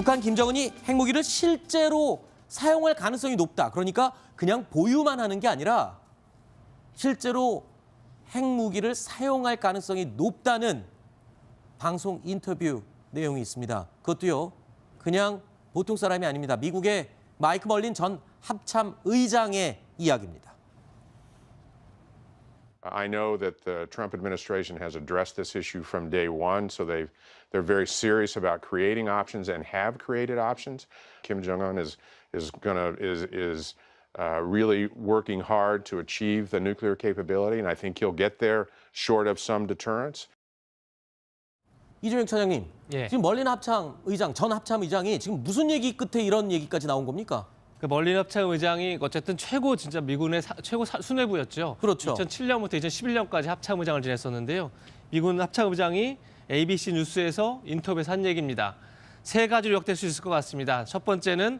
북한 김정은이 핵무기를 실제로 사용할 가능성이 높다. 그러니까 그냥 보유만 하는 게 아니라 실제로 핵무기를 사용할 가능성이 높다는 방송 인터뷰 내용이 있습니다. 그것도요, 그냥 보통 사람이 아닙니다. 미국의 마이크 멀린 전 합참 의장의 이야기입니다. I know that the Trump administration has addressed this issue from day one, so they've they're very serious about creating options and have created options. Kim Jong Un is is gonna is is uh, really working hard to achieve the nuclear capability, and I think he'll get there short of some deterrence. 이준영 차장님, 예. 지금 멀린 합참 의장, 전 합참 의장이 지금 무슨 얘기 끝에 이런 얘기까지 나온 겁니까? 그 멀린 합참 의장이 어쨌든 최고 진짜 미군의 사- 최고 사- 수뇌부였죠. 그렇죠. 2007년부터 2011년까지 합참 의장을 지냈었는데요. 미군 합참 의장이 ABC 뉴스에서 인터뷰에서 한 얘기입니다. 세 가지로 요약될 수 있을 것 같습니다. 첫 번째는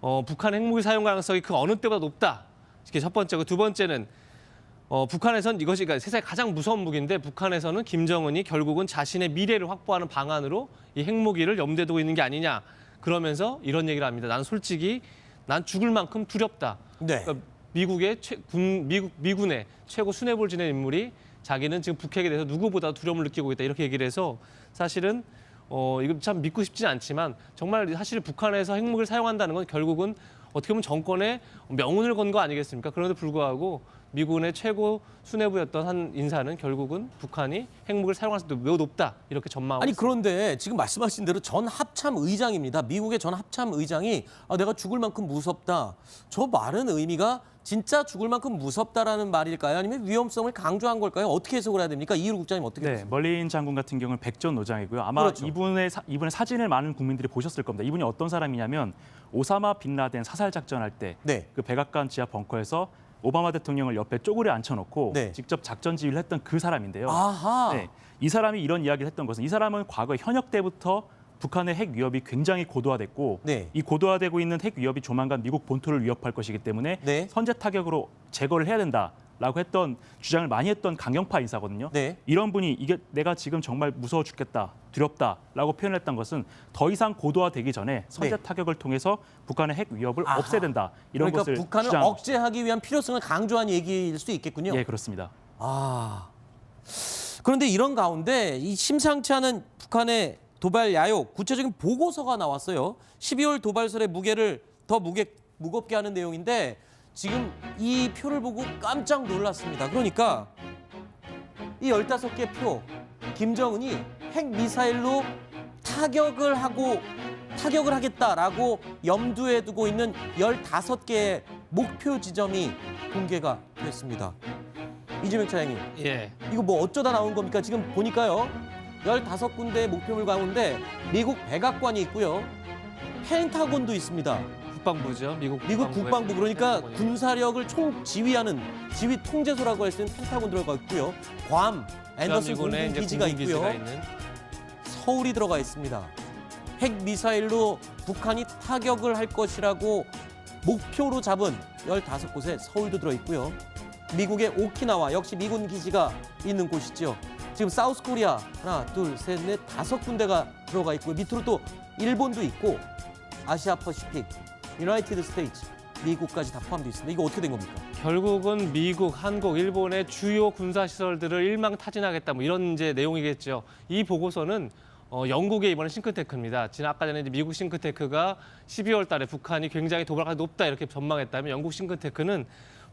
어, 북한 핵무기 사용 가능성이 그 어느 때보다 높다. 이게 첫 번째고 두 번째는 어, 북한에선 이것이 그러니까 세상에 가장 무서운 무기인데 북한에서는 김정은이 결국은 자신의 미래를 확보하는 방안으로 이 핵무기를 염두에 두고 있는 게 아니냐. 그러면서 이런 얘기를 합니다. 난 솔직히 난 죽을 만큼 두렵다. 네. 그러니까 미국의 최, 군, 미국, 미군의 최고 수뇌부를 지낸 인물이 자기는 지금 북핵에 대해서 누구보다 두려움을 느끼고 있다 이렇게 얘기를 해서 사실은 어 이거 참 믿고 싶지는 않지만 정말 사실 북한에서 핵무기를 사용한다는 건 결국은 어떻게 보면 정권의 명운을 건 거 아니겠습니까? 그런데 불구하고 미군의 최고 수뇌부였던 한 인사는 결국은 북한이 핵무기를 사용할 수도 매우 높다 이렇게 전망하고 아니 있습니다. 그런데 지금 말씀하신 대로 전 합참 의장입니다. 미국의 전 합참 의장이 아, 내가 죽을 만큼 무섭다. 저 말은 의미가 진짜 죽을 만큼 무섭다라는 말일까요? 아니면 위험성을 강조한 걸까요? 어떻게 해석을 해야 됩니까? 이율 국장님 어떻게 네? 멀린 장군 같은 경우는 백전 노장이고요. 아마 그렇죠. 이분의 사, 이분의 사진을 많은 국민들이 보셨을 겁니다. 이분이 어떤 사람이냐면 오사마 빈 라덴 사살 작전할 때그 네. 백악관 지하 벙커에서 오바마 대통령을 옆에 쪼그려 앉혀놓고 네. 직접 작전 지휘를 했던 그 사람인데요. 아하. 네, 이 사람이 이런 이야기를 했던 것은 이 사람은 과거 현역 때부터 북한의 핵 위협이 굉장히 고도화됐고 네. 이 고도화되고 있는 핵 위협이 조만간 미국 본토를 위협할 것이기 때문에 네. 선제 타격으로 제거를 해야 된다 라고 했던 주장을 많이 했던 강경파 인사거든요. 네. 이런 분이 이게 내가 지금 정말 무서워 죽겠다, 두렵다라고 표현했던 것은 더 이상 고도화되기 전에 선제 네. 타격을 통해서 북한의 핵 위협을 아하. 없애야 된다 이런 그러니까 것을 북한을 주장. 억제하기 위한 필요성을 강조한 얘기일 수 있겠군요. 예, 그렇습니다. 아. 그런데 이런 가운데 이 심상치 않은 북한의 도발 야욕 구체적인 보고서가 나왔어요. 12월 도발설의 무게를 더 무게 무겁게 하는 내용인데 지금 이 표를 보고 깜짝 놀랐습니다. 그러니까 이 15개 표 김정은이 핵 미사일로 타격을 하고 타격을 하겠다라고 염두에 두고 있는 15개의 목표 지점이 공개가 됐습니다. 이재명 차장님, 예. 이거 뭐 어쩌다 나온 겁니까? 지금 보니까요. 15군데의 목표물 가운데 미국 백악관이 있고요. 펜타곤도 있습니다. 국방부죠. 미국 미국 국방부의 국방부 그러니까. 군사력을 총 지휘하는 지휘 통제소라고 할 수 있는 펜타곤 들어가 있고요. 괌, 앤더슨 공군 이제 기지가 있고요. 있는 서울이 들어가 있습니다. 핵 미사일로 북한이 타격을 할 것이라고 목표로 잡은 15곳에 서울도 들어 있고요. 미국의 오키나와 역시 미군 기지가 있는 곳이죠. 지금 사우스 코리아 하나, 둘, 셋, 넷, 다섯 군데가 들어가 있고요. 밑으로 또 일본도 있고 아시아 퍼시픽, 유나이티드 스테이츠, 미국까지 다 포함되어 있습니다. 이거 어떻게 된 겁니까? 결국은 미국, 한국, 일본의 주요 군사 시설들을 일망타진하겠다 뭐 이런 이제 내용이겠죠. 이 보고서는 어, 영국의 이번에 싱크테크입니다. 지난 아까 전에 이제 미국 싱크테크가 12월 달에 북한이 굉장히 도발가능성이 높다 이렇게 전망했다면 영국 싱크테크는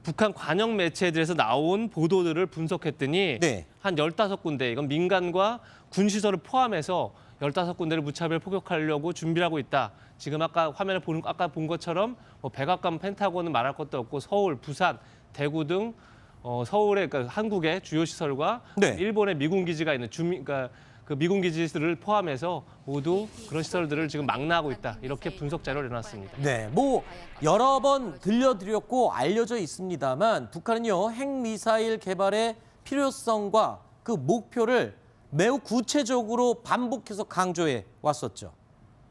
북한 관영 매체들에서 나온 보도들을 분석했더니 네. 한 15군데 이건 민간과 군 시설을 포함해서 15군데를 무차별 포격하려고 준비를 하고 있다. 지금 아까 화면에 보는 아까 본 것처럼 뭐 백악관 펜타곤은 말할 것도 없고 서울, 부산, 대구 등 어, 서울의 그러니까 한국의 주요 시설과 네. 일본의 미군 기지가 있는 주민 그러니까 그 미군 기지들을 포함해서 모두 그런 시설들을 지금 망라하고 있다. 이렇게 분석 자료를 내놨습니다. 네, 뭐 여러 번 들려드렸고 알려져 있습니다만 북한은요 핵 미사일 개발의 필요성과 그 목표를 매우 구체적으로 반복해서 강조해 왔었죠.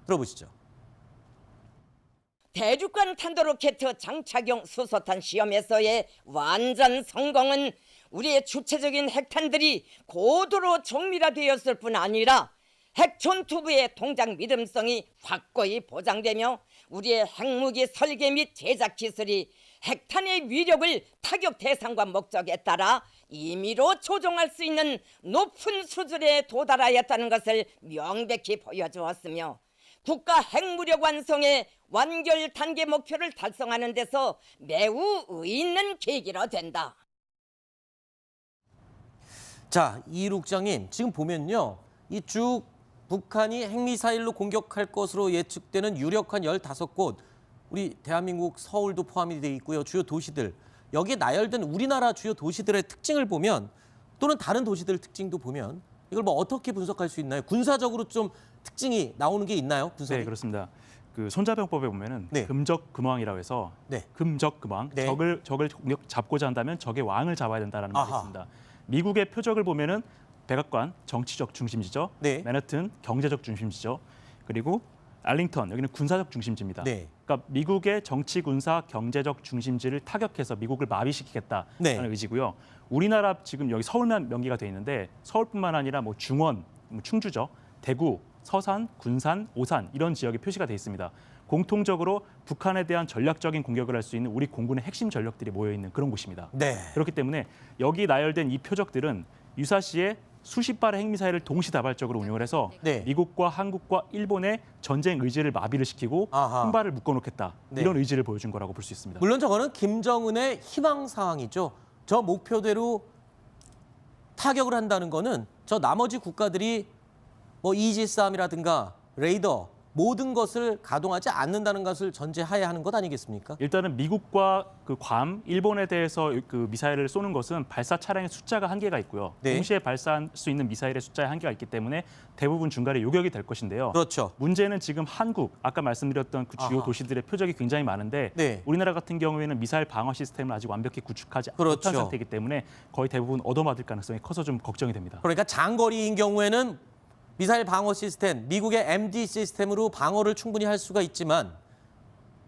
들어보시죠. 대륙간 탄도로켓 장착용 수소탄 시험에서의 완전 성공은 우리의 주체적인 핵탄들이 고도로 정밀화되었을 뿐 아니라 핵촌투부의 동작 믿음성이 확고히 보장되며 우리의 핵무기 설계 및 제작 기술이 핵탄의 위력을 타격 대상과 목적에 따라 임의로 조종할 수 있는 높은 수준에 도달하였다는 것을 명백히 보여주었으며 국가 핵무력 완성의 완결 단계 목표를 달성하는 데서 매우 의의 있는 계기로 된다. 자, 이륙장님 지금 보면요. 이 쭉 북한이 핵미사일로 공격할 것으로 예측되는 유력한 15곳 우리 대한민국 서울도 포함이 돼 있고요. 주요 도시들. 여기에 나열된 우리나라 주요 도시들의 특징을 보면 또는 다른 도시들 특징도 보면 이걸 뭐 어떻게 분석할 수 있나요? 군사적으로 좀 특징이 나오는 게 있나요? 분석이? 네, 그렇습니다. 그 손자병법에 보면은 네. 금적 금왕이라고 해서 네. 금적 금왕 네. 적을 적을 공격 잡고자 한다면 적의 왕을 잡아야 된다라는 말이. 있습니다. 미국의 표적을 보면은 백악관 정치적 중심지죠. 네. 맨해튼 경제적 중심지죠. 그리고 알링턴 여기는 군사적 중심지입니다. 네. 그러니까 미국의 정치 군사 경제적 중심지를 타격해서 미국을 마비시키겠다라는 네. 의지고요. 우리나라 지금 여기 서울만 명기가 돼 있는데 서울뿐만 아니라 뭐 중원, 뭐 충주죠, 대구, 서산, 군산, 오산 이런 지역에 표시가 돼 있습니다. 공통적으로 북한에 대한 전략적인 공격을 할 수 있는 우리 공군의 핵심 전력들이 모여 있는 그런 곳입니다. 네. 그렇기 때문에 여기 나열된 이 표적들은 유사시에 수십 발의 핵미사일을 동시다발적으로 운용을 해서 네. 미국과 한국과 일본의 전쟁 의지를 마비를 시키고 아하. 한 발을 묶어놓겠다 네. 이런 의지를 보여준 거라고 볼 수 있습니다. 물론 저거는 김정은의 희망 사항이죠. 저 목표대로 타격을 한다는 거는 저 나머지 국가들이 뭐 이지스함이라든가 레이더 모든 것을 가동하지 않는다는 것을 전제하에 하는 것 아니겠습니까? 일단은 미국과 그 괌, 일본에 대해서 그 미사일을 쏘는 것은 발사 차량의 숫자가 한계가 있고요. 네. 동시에 발사할 수 있는 미사일의 숫자에 한계가 있기 때문에 대부분 중간에 요격이 될 것인데요. 그렇죠. 문제는 지금 한국 아까 말씀드렸던 그 주요 아하. 도시들의 표적이 굉장히 많은데 네. 우리나라 같은 경우에는 미사일 방어 시스템을 아직 완벽히 구축하지 그렇죠. 못한 상태이기 때문에 거의 대부분 얻어맞을 가능성이 커서 좀 걱정이 됩니다. 그러니까 장거리인 경우에는 미사일 방어 시스템, 미국의 MD 시스템으로 방어를 충분히 할 수가 있지만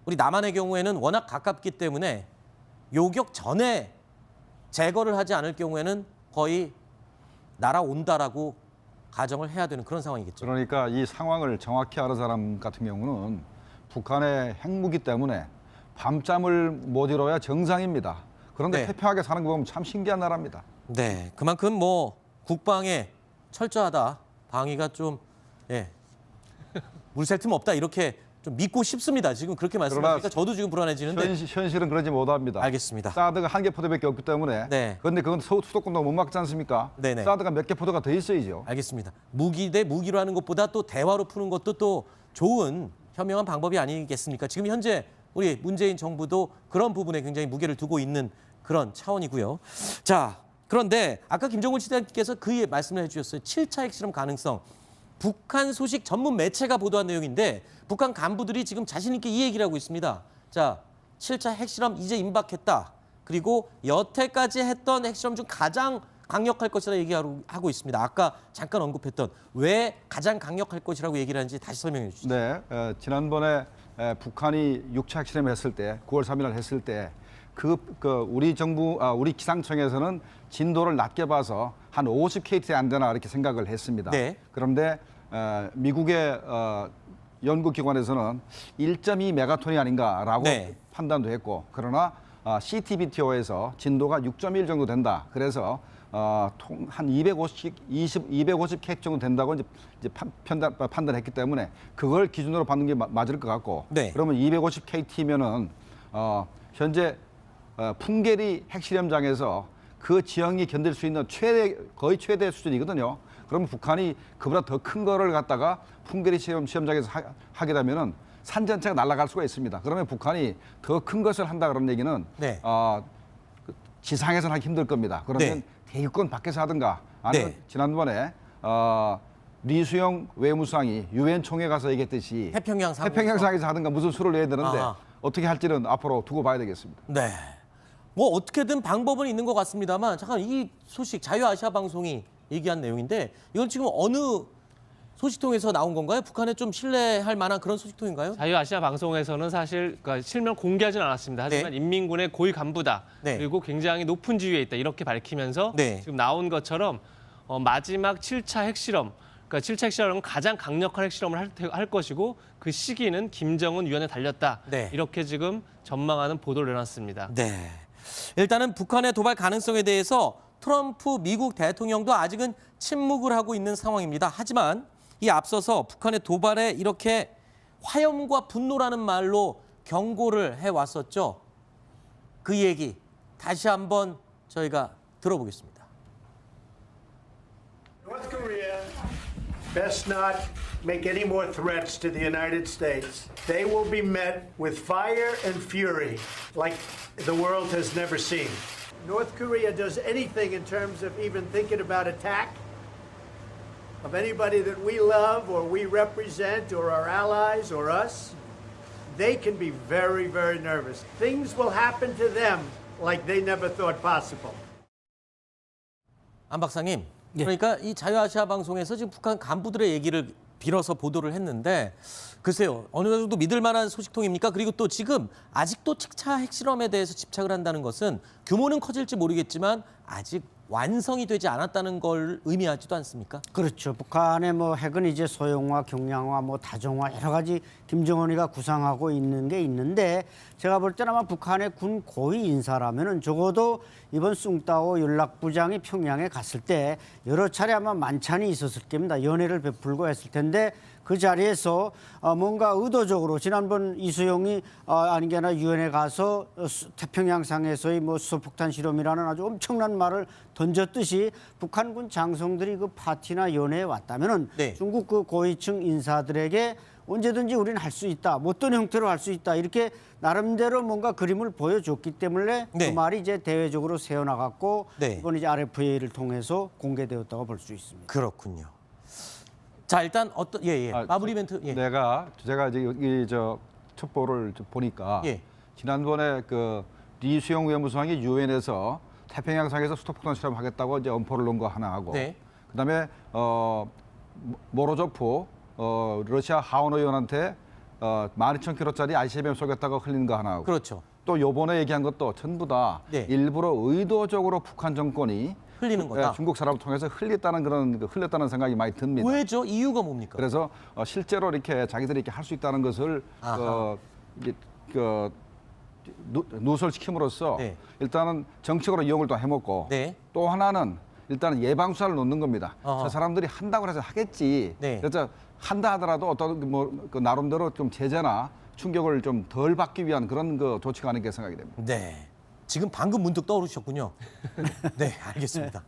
우리 남한의 경우에는 워낙 가깝기 때문에 요격 전에 제거를 하지 않을 경우에는 거의 날아온다라고 가정을 해야 되는 그런 상황이겠죠. 그러니까 이 상황을 정확히 아는 사람 같은 경우는 북한의 핵무기 때문에 밤잠을 못 이뤄야 정상입니다. 그런데 네. 태평하게 사는 거 보면 참 신기한 나라입니다. 네, 그만큼 뭐 국방에 철저하다. 방위가 좀 예. 물샐 틈 없다 이렇게 좀 믿고 싶습니다. 지금 그렇게 말씀하시니까 저도 지금 불안해지는데 현실, 현실 은 그러지 못합니다. 알겠습니다. 사드가 한 개 포대밖에 없기 때문에 네. 그런데 그건 서- 수도권도 못 막지 않습니까? 네네. 사드가 몇 개 포대가 더 있어야죠. 알겠습니다. 무기 대 무기로 하는 것보다 또 대화로 푸는 것도 또 좋은 현명한 방법이 아니겠습니까? 지금 현재 우리 문재인 정부도 그런 부분에 굉장히 무게를 두고 있는 그런 차원이고요. 자, 그런데 아까 김정은 시장님께서 그 말씀을 해주셨어요. 7차 핵실험 가능성. 북한 소식 전문 매체가 보도한 내용인데 북한 간부들이 지금 자신 있게 이 얘기를 하고 있습니다. 자, 7차 핵실험 이제 임박했다. 그리고 여태까지 했던 핵실험 중 가장 강력할 것이라 얘기하고 있습니다. 아까 잠깐 언급했던 왜 가장 강력할 것이라고 얘기를 하는지 다시 설명해 주시죠. 네, 에, 지난번에 에, 북한이 6차 핵실험을 했을 때, 9월 3일 날 했을 때, 그, 그 우리 정부, 아, 우리 기상청에서는 진도를 낮게 봐서 한 50KT 안 되나 이렇게 생각을 했습니다. 네. 그런데 어, 미국의 어, 연구기관에서는 1.2 메가톤이 아닌가라고 네. 판단도 했고, 그러나 어, CTBTO에서 진도가 6.1 정도 된다. 그래서 어, 통, 한 250, 20, 250K 정도 된다고 이제, 이제 판, 편단, 판단했기 때문에 그걸 기준으로 받는 게 마- 맞을 것 같고 네. 그러면 250KT면은 어, 현재 어, 풍계리 핵실험장에서 그 지형이 견딜 수 있는 최대 거의 최대 수준이거든요. 그러면 북한이 그보다 더 큰 거를 갖다가 풍계리 시험 시험장에서 하, 하게 되면은 산 전체가 날아갈 수가 있습니다. 그러면 북한이 더 큰 것을 한다 그런 얘기는 네. 어, 그 지상에서는 하기 힘들 겁니다. 그러면 네. 대기권 밖에서 하든가 아니면 네. 지난번에 어, 리수영 외무상이 유엔 총회 가서 얘기했듯이? 태평양 상에서 하든가 무슨 수를 내야 되는데 아하. 어떻게 할지는 앞으로 두고 봐야 되겠습니다. 네. 뭐 어떻게든 방법은 있는 것 같습니다만 잠깐 이 소식 자유아시아 방송이 얘기한 내용인데 이건 지금 어느 소식통에서 나온 건가요? 북한에 좀 신뢰할 만한 그런 소식통인가요? 자유아시아 방송에서는 사실 그러니까 실명 공개하진 않았습니다. 하지만 네. 인민군의 고위 간부다. 네. 그리고 굉장히 높은 지위에 있다. 이렇게 밝히면서 네. 지금 나온 것처럼 어, 마지막 7차 핵실험 그러니까 7차 핵실험은 가장 강력한 핵실험을 할, 테- 할 것이고 그 시기는 김정은 위원회 달렸다. 네. 이렇게 지금 전망하는 보도를 내놨습니다. 네. 일단은 북한의 도발 가능성에 대해서 트럼프 미국 대통령도 아직은 침묵을 하고 있는 상황입니다. 하지만 이 앞서서 북한의 도발에 이렇게 화염과 분노라는 말로 경고를 해 왔었죠. 그 얘기 다시 한번 저희가 들어보겠습니다. North Korea best not make any more threats to the United States. They will be met with fire and fury like the world has never seen. North Korea does anything in terms of even thinking about attack of anybody that we love or we represent or our allies or us, they can be very, very nervous. Things will happen to them like they never thought possible. 안 박사님, 그러니까 이 자유아시아 방송에서 지금 북한 간부들의 얘기를 빌어서 보도를 했는데 글쎄요 어느 정도 믿을 만한 소식통입니까? 그리고 또 지금 아직도 7차 핵실험에 대해서 집착을 한다는 것은 규모는 커질지 모르겠지만 아직 완성이 되지 않았다는 걸 의미하지도 않습니까? 그렇죠. 북한의 뭐 핵은 이제 소형화, 경량화, 뭐 다종화 여러 가지 김정은이가 구상하고 있는 게 있는데 제가 볼 때는 아마 북한의 군 고위 인사라면은 적어도 이번 숭따오 연락부장이 평양에 갔을 때 여러 차례 아마 만찬이 있었을 겁니다. 연회를 베풀고 했을 텐데 그 자리에서 어, 뭔가 의도적으로 지난번 이수용이 어, 아닌 게 아니라 유엔에 가서 어, 수- 태평양상에서의 뭐 수소폭탄 실험이라는 아주 엄청난 말을 던졌듯이 북한군 장성들이 그 파티나 연회에 왔다면은 네. 중국 그 고위층 인사들에게 언제든지 우리는 할 수 있다. 뭐 어떤 형태로 할 수 있다. 이렇게 나름대로 뭔가 그림을 보여줬기 때문에 네. 그 말이 이제 대외적으로 세워나갔고 네. 이번 이제 RFA를 통해서 공개되었다고 볼 수 있습니다. 그렇군요. 자 일단 어떤 예예 아, 마무리 멘트 예. 내가 제가 이제 여기 저 첩보를 좀 보니까 예. 지난번에 그 리수영 외무상이 유엔에서 태평양상에서 수도폭탄 실험하겠다고 이제 엄포를 놓은 거 하나 하고 네. 그다음에 어 모- 모로조프 어 러시아 하원 의원한테 어 12,000km짜리 ICBM 쏘겠다고 흘린 거 하나 하고 그렇죠. 또 요번에 얘기한 것도 전부 다 네. 일부러 의도적으로 북한 정권이 흘리는 거다. 예, 중국 사람을 통해서 흘렸다는 그런 그 흘렸다는 생각이 많이 듭니다. 왜죠? 이유가 뭡니까? 그래서 어, 실제로 이렇게 자기들이 이렇게 할 수 있다는 것을 아하. 어, 이게 그 누, 누설시킴으로써 네. 일단은 정책으로 이용을 또 해먹고 네. 또 하나는 일단은 예방 수사를 놓는 겁니다. 어허. 저 사람들이 한다고 해서 하겠지. 네. 그래서 한다 하더라도 어떤 뭐그 나름대로 좀 제재나 충격을 좀 덜 받기 위한 그런 그 조치가 아닐까 생각이 됩니다. 네. 지금 방금 문득 떠오르셨군요. 네, 알겠습니다.